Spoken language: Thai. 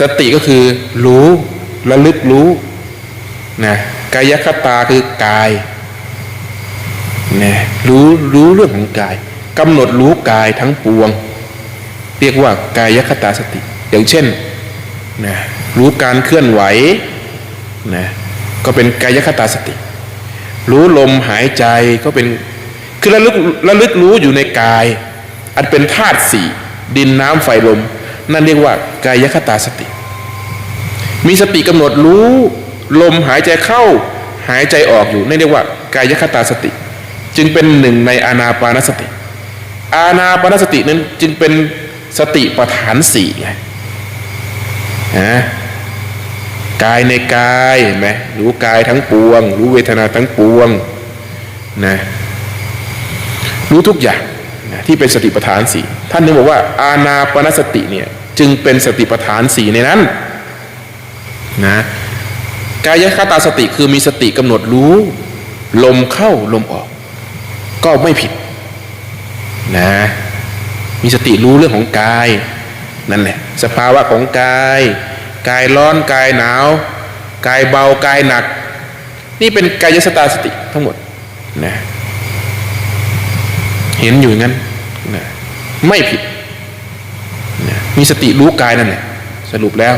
สติก็คือรู้ระลึกรู้นะกายคตาคือกายนะรู้รู้เรื่องของกายกำหนดรู้กายทั้งปวง เรียกว่ากายคตาสติ อย่างเช่นนะรู้การเคลื่อนไหวนะก็เป็นกายคตาสติ รู้ลมหายใจก็เป็นคือระลึกระลึกรู้อยู่ในกาย อันเป็นธาตุสี่ดินน้ำไฟลม นั่นเรียกว่ากายคตาสติ มีสติกำหนดรู้ลมหายใจเข้าหายใจออกอยู่นั่นเรียกว่ากายคตาสติ จึงเป็นหนึ่งในอานาปานสติ อานาปานสตินั้นจึงเป็นสติปัฏฐานสี่ไงนะกายในกายเห็นไหมรู้กายทั้งปวง รู้เวทนาทั้งปวงนะรู้ทุกอย่างนะที่เป็นสติปัฏฐานสี่ท่านนึกบอกว่าอานาปานสติเนี่ย จึงเป็นสติปัฏฐานสี่ในนั้นนะกายคตาสติคือมีสติกำหนดรู้ ลมเข้าลมออก ก็ไม่ผิดนะมีสติรู้เรื่องของกายนั่นแหละสภาวะของกาย กายร้อนกายหนาว กายเบากายหนัก นี่เป็นกายสตาสติทั้งหมดนะเห็นอยู่งั้นนะไม่ผิด มีสติรู้กายนั่นแหละสรุปแล้ว